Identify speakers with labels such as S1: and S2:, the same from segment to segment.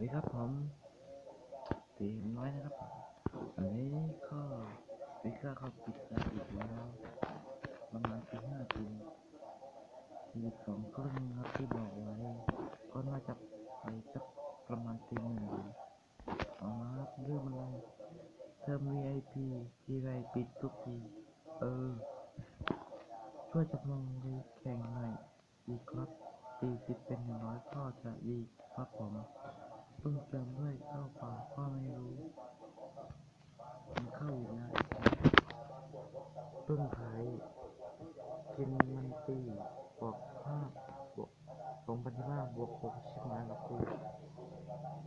S1: สวัสดีครับผมตีน้อยนะครับอันนี้ก็วิก้าเขาปิดแล้วอีกแล้วประมาณตีห้าทีทีสองครึ่งครับที่บอกไว้ก็น่าจะไปสักประมาณตีหนึ่งเอามาครับเรื่องอะไรเทอม VIP ทีไรปิดทุกทีเออช่วยจำลองไปแข่งหน่อยดีครับตีสิบเป็นอย่งน้อยก็จะดีครับผม เพิ่งเติมด้วยเข้าป่าก็ไม่รู้มันเข้าอีกนะเพิ่งขายกินมันตีบวกห้าบวกสองพันห้าบวกหกชิบหายกับกู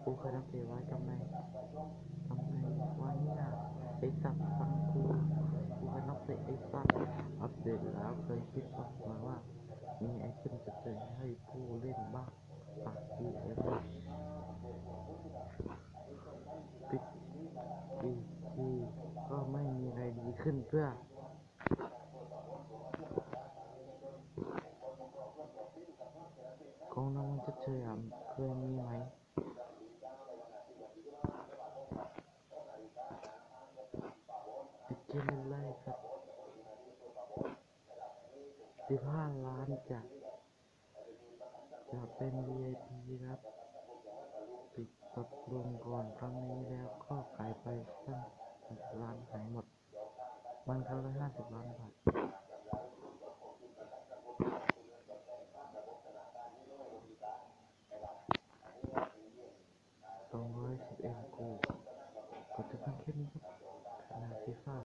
S1: กูเคยทำเสว้ทำไมทำไมวันนี้น่ะไอ้สัตว์ฟังกูกูเคยนับเตะไอ้สัตว์อัปเดตแล้วเคยคิดบ้างไหมว่ามีไอเทมจะเจอให้ผู้เล่นบ้างปากดีเอฟปิดดีทีก็ไม่มีอะไรดี ขึ้นเพื่อของรางวัลจะเฉยอะเคยมีไหมปิดเกมเล่ครับสิบห้าล้านจะจะเป็น VIP ครับ ปิดตกลงก่อนครั้งนี้แล้วก็ขายไปตั้งหกล้านหายหมด มันครั้งละห้าสิบล้านบาทสองร้อยสิบเอ็มกูก็จะเพียงแค่นี้ครับขนาดฟีฟ่า